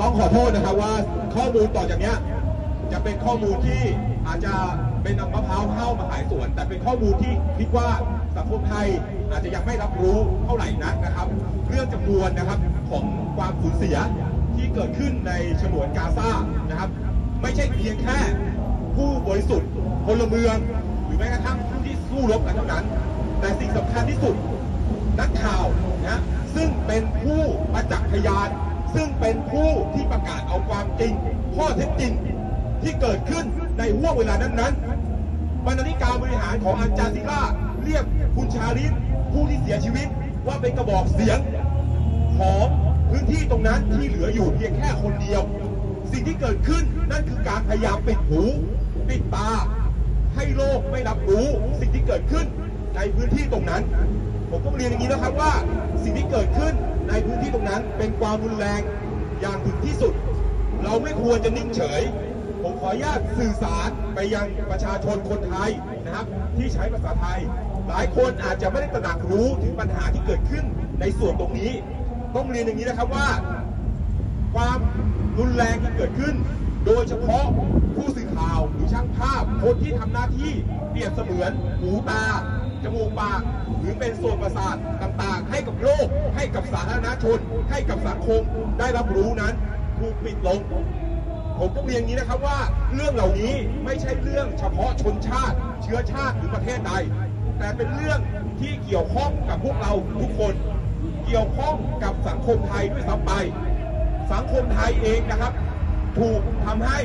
ต้องขอโทษนะครับว่าข้อมูลต่อจากเนี้ยจะเป็นข้อมูลที่อาจจะเป็นนำมะพร้าวเข้ามาขายสวน แต่เป็นข้อมูลที่คิดว่าสังคมไทยอาจจะยังไม่รับรู้เท่าไหร่นักนะครับ เรื่องจำนวนนะครับของความสูญเสียที่เกิดขึ้นในฉนวนกาซานะครับ ไม่ใช่เพียงแค่ผู้บริสุทธิ์พลเมือง หรือแม้กระทั่งผู้ที่สู้รบกันเท่านั้น แต่สิ่งสำคัญที่สุดนักข่าวนะซึ่งเป็นผู้ประจักษ์พยาน ซึ่งเป็นผู้ที่ประกาศเอาความจริง ข้อเท็จจริงที่เกิดขึ้นในห่วงเวลานั้นๆบรรณาธิการบริหารของอันจาซิลาเรียกคุณชาลิตผู้ที่เสียชีวิตว่าเป็นกระบอกเสียงของพื้นที่ตรงนั้นที่เหลืออยู่เพียงแค่คนเดียว สิ่งที่เกิดขึ้นนั่นคือการพยายามปิดหู ปิดตา ให้โลกไม่รับรู้สิ่งที่เกิดขึ้นในพื้นที่ตรงนั้น ผมต้องเรียนอย่างนี้นะครับว่าสิ่งที่เกิดขึ้นในพื้นที่ตรงนั้น เป็นความรุนแรงอย่างถึงที่สุด เราไม่ควรจะนิ่งเฉย ผมขออนุญาตสื่อสารไปยังประชาชนคนไทยนะครับ ที่ใช้ภาษาไทย หลายคนอาจจะไม่ได้ตระหนักรู้ถึงปัญหาที่เกิดขึ้นในส่วนตรงนี้ ต้องเรียนอย่างนี้นะครับว่า ความรุนแรงที่เกิดขึ้น โดยเฉพาะ หรือช่างภาพ คนที่ทำหน้าที่เปรียบเสมือนหูตา จมูกปาก หรือเป็นส่วนประสาทต่างๆ ให้กับโลก ให้กับสาธารณชน ให้กับสังคมได้รับรู้นั้นถูกปิดลง ผมต้องเรียนอย่างนี้นะครับว่าเรื่องเหล่านี้ไม่ใช่เรื่องเฉพาะชนชาติ เชื้อชาติหรือประเทศใด แต่เป็นเรื่องที่เกี่ยวข้องกับพวกเราทุกคน เกี่ยวข้องกับสังคมไทยด้วยซ้ำไป สังคมไทยเองนะครับ ถูกทำให้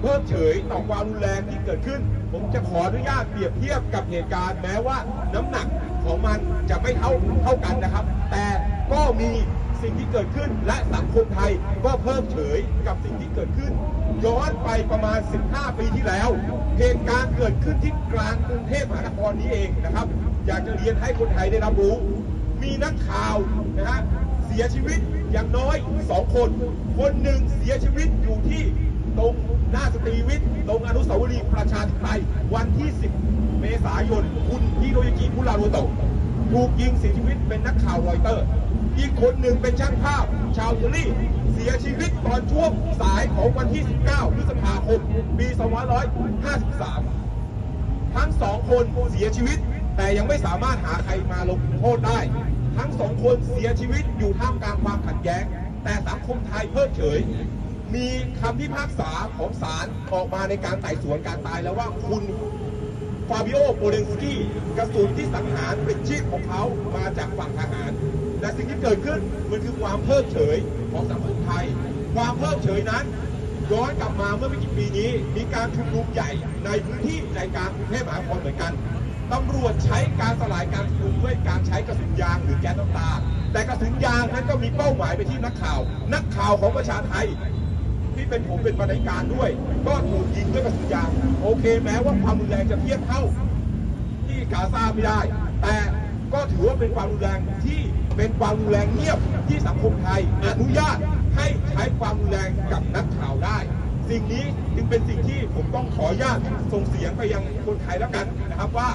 เพิกเฉยต่อความรุนแรงที่เกิดขึ้น ผมจะขออนุญาตเปรียบเทียบกับเหตุการณ์ แม้ว่าน้ำหนักของมันจะไม่เท่าเท่ากันนะครับ แต่ก็มีสิ่งที่เกิดขึ้นและสังคมไทยก็เพิกเฉยกับสิ่งที่เกิดขึ้น ย้อนไปประมาณ 15 ปีที่แล้ว เหตุการณ์เกิดขึ้นที่กลางกรุงเทพมหานครนี้เองนะครับ อยากจะเรียนให้คนไทยได้รับรู้ มีนักข่าวนะฮะเสียชีวิตอย่างน้อยสองคน คนหนึ่งเสียชีวิตอยู่ที่ สตรีวิทย์ตรงอนุสาวรีย์ประชาธิปไตยวันที่ 10 เมษายน คุณฮิโรยากิมุราโรโตะถูกยิงเสียชีวิตเป็นนักข่าวรอยเตอร์ อีกคนหนึ่งเป็นช่างภาพ ชาวอิตาลีเสียชีวิตตอนช่วงสายของวันที่ 19 พฤษภาคม ปี 2553 ทั้งสองคนเสียชีวิต แต่ยังไม่สามารถหาใครมาลงโทษได้ ทั้งสองคนเสียชีวิตอยู่ท่ามกลางความขัดแย้ง แต่สังคมไทยเพิกเฉยำพิพากษาของศาลออกมาในการไต่สวนการตายแล้วว่าคุณฟาบิโอโปเลนสกี้กระสุนที่สังหารเป็นชีพของเขามาจากฝั่งทหารแต่สิ่งที่เกิดขึ้นมันคือความเพิกเฉยของสังคมไทย ความเพิกเฉยนั้นย้อนกลับมาเมื่อไม่กี่ปีนี้ มีการชุมนุมใหญ่ในพื้นที่ใจกลางกรุงเทพมหานครเหมือนกันตำรวจใช้การสลายการชุมนุมด้วยการใช้กระสุนยางหรือแก๊สน้ำตา แต่กระสุนยางนั้นก็มีเป้าหมายไปที่นักข่าว นักข่าวของประชาไทย ที่เป็นผมเป็นบรรณาการด้วย ก็ถูกยิงด้วยกระสุนยางโอเค แม้ว่าความรุนแรงจะเทียบเท่า ที่กาซาไม่ได้ แต่ก็ถือว่าเป็นความรุนแรงที่เป็นความรุนแรงเงียบที่สังคมไทยอนุญาตให้ใช้ความรุนแรงกับนักข่าวได้ สิ่งนี้จึงเป็นสิ่งที่ผมต้องขออนุญาตส่งเสียงไปยังคนไทยแล้วกันนะครับว่า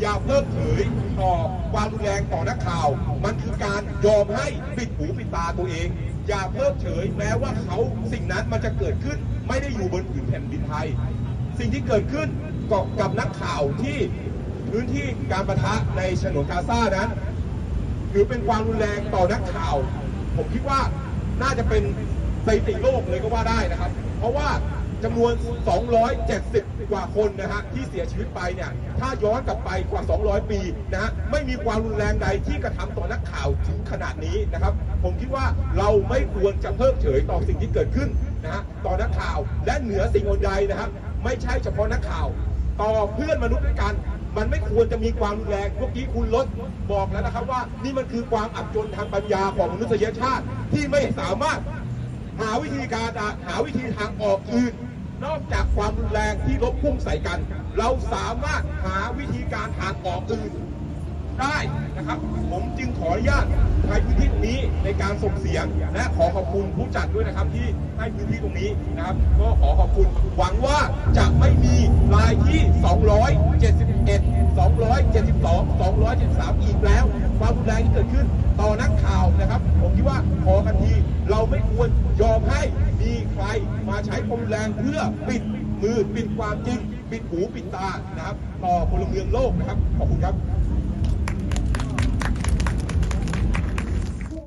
อย่าเพิกเฉยต่อความรุนแรงต่อนักข่าว มันคือการยอมให้ปิดหูปิดตาตัวเอง อย่าเพิกเฉยแม้ว่าเขาสิ่งนั้นมันจะเกิดขึ้นไม่ได้อยู่บนผืนแผ่นดินไทย สิ่งที่เกิดขึ้นกับกับนักข่าวที่พื้นที่การประทะในฉนวนกาซานั้นถือเป็นความรุนแรงต่อนักข่าว ผมคิดว่าน่าจะเป็นสถิติโลกเลยก็ว่าได้นะครับ เพราะว่า จำนวน 270 กว่าคนนะฮะที่เสียชีวิตไปเนี่ยถ้าย้อนกลับไปกว่า 200 ปีนะฮะไม่มีความรุนแรงใดที่กระทำต่อนักข่าวถึงขนาดนี้นะครับ ผมคิดว่าเราไม่ควรจะเพิกเฉยต่อสิ่งที่เกิดขึ้นนะฮะต่อนักข่าวและเหนือสิ่งอื่นใดนะครับไม่ใช่เฉพาะนักข่าว ต่อเพื่อนมนุษย์ด้วยกันมันไม่ควรจะมีความรุนแรงเมื่อกี้คุณลดบอกแล้วนะครับว่านี่มันคือความอับจนทางปัญญาของมนุษยชาติที่ไม่สามารถหาวิธีการหาวิธีทางออกอื่น นอกจากความรุนแรงที่ลบพุ่งใส่กัน เราสามารถหาวิธีการทางออกอื่นได้นะครับ ผมจึงขออนุญาตใช้พื้นที่ตรงนี้ในการส่งเสียง และขอขอบคุณผู้จัดด้วยนะครับที่ให้พื้นที่ตรงนี้นะครับ ก็ขอขอบคุณหวังว่าจะไม่มีรายที่ 271 272 273 อีกแล้ว ความรุนแรงที่เกิดขึ้นต่อนักข่าวนะครับ ผมคิดว่าพอกันที เราไม่ควรยอมให้มีใครมาใช้ความรุนแรงเพื่อปิดมือปิดความจริง ปิดหูปิดตานะครับ ต่อพลเมืองโลกนะครับ ขอบคุณครับ